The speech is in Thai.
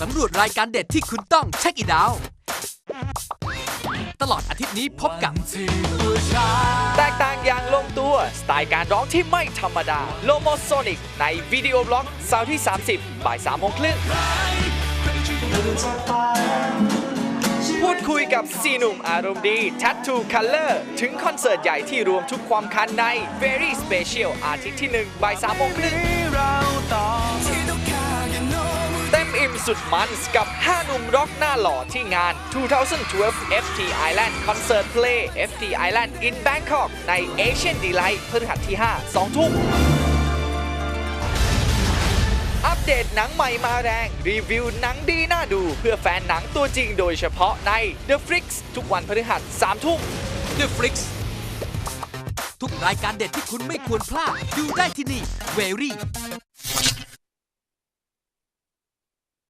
สำรวจรายการเด็ดที่คุณต้องเช็คอีดาวตลอดอาทิตย์นี้พบกับ แตกต่างอย่างลงตัว สไตล์การร้องที่ไม่ธรรมดาโลโมโซนิกในวิดีโอบล็อกเสาร์ที่ 30 บ่าย3โมงครึ่งพูดคุยกับซีหนุ่มอารมณ์ดี Tattoo Color ถึงคอนเสิร์ตใหญ่ที่รวมทุกความคันใน Very Special อาทิตย์ที่1บ่าย3โมงครึ่ง สุดมันกับ 5 หนุ่มร็อกหน้าหล่อที่งาน 2012 FT Island Concert Play FT Island in Bangkok ใน Asian Delight พฤหัสที่ 5 2 ทุ่มอัปเดตหนังใหม่มาแรง รีวิวหนังดีน่าดู เพื่อแฟนหนังตัวจริงโดยเฉพาะใน The Freaks ทุกวันพฤหัส3ทุ่ม The Flix ทุกรายการเด็ดที่คุณไม่ควรพลาด ดูได้ที่นี่ Very